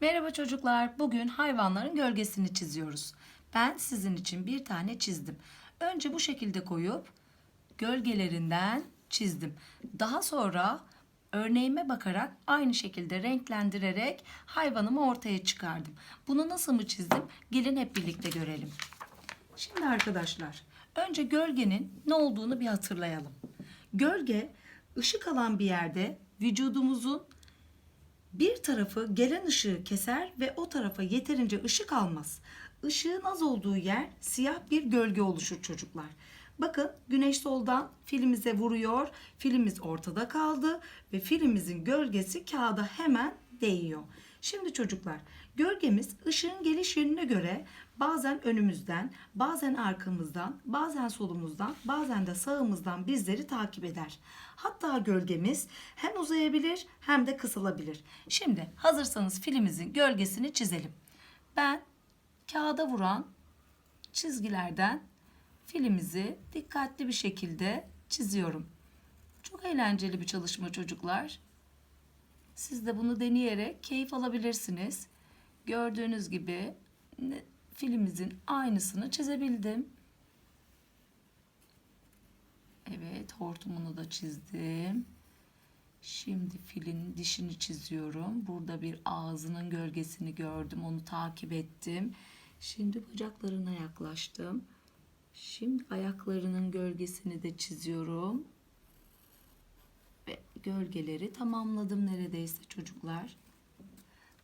Merhaba çocuklar. Bugün hayvanların gölgesini çiziyoruz. Ben sizin için bir tane çizdim. Önce bu şekilde koyup gölgelerinden çizdim. Daha sonra örneğime bakarak aynı şekilde renklendirerek hayvanımı ortaya çıkardım. Bunu nasıl mı çizdim? Gelin hep birlikte görelim. Şimdi arkadaşlar, önce gölgenin ne olduğunu bir hatırlayalım. Gölge ışık alan bir yerde vücudumuzun bir tarafı gelen ışığı keser ve o tarafa yeterince ışık almaz. Işığın az olduğu yer siyah bir gölge oluşur çocuklar. Bakın güneş soldan filimize vuruyor. Filimiz ortada kaldı ve filimizin gölgesi kağıda hemen değiyor. Şimdi çocuklar gölgemiz ışığın geliş yönüne göre bazen önümüzden, bazen arkamızdan, bazen solumuzdan, bazen de sağımızdan bizleri takip eder. Hatta gölgemiz hem uzayabilir hem de kısalabilir. Şimdi hazırsanız filimizin gölgesini çizelim. Ben kağıda vuran çizgilerden filimizi dikkatli bir şekilde çiziyorum. Çok eğlenceli bir çalışma çocuklar. Siz de bunu deneyerek keyif alabilirsiniz. Gördüğünüz gibi ne- filimizin aynısını çizebildim. Evet, hortumunu da çizdim. Şimdi filin dişini çiziyorum. Burada bir ağzının gölgesini gördüm. Onu takip ettim. Şimdi bacaklarına yaklaştım. Şimdi ayaklarının gölgesini de çiziyorum. Gölgeleri tamamladım neredeyse çocuklar.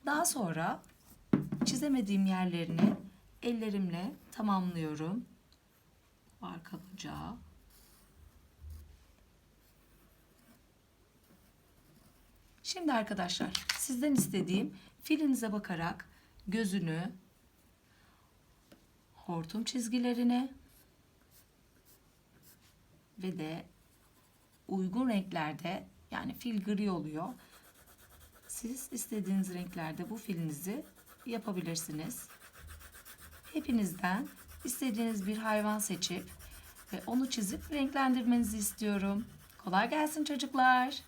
Daha sonra çizemediğim yerlerini ellerimle tamamlıyorum. Arka bacağı. Şimdi arkadaşlar sizden istediğim filinize bakarak gözünü, hortum çizgilerine ve de uygun renklerde yani fil gri oluyor. Siz istediğiniz renklerde bu filinizi yapabilirsiniz. Hepinizden istediğiniz bir hayvan seçip ve onu çizip renklendirmenizi istiyorum. Kolay gelsin çocuklar.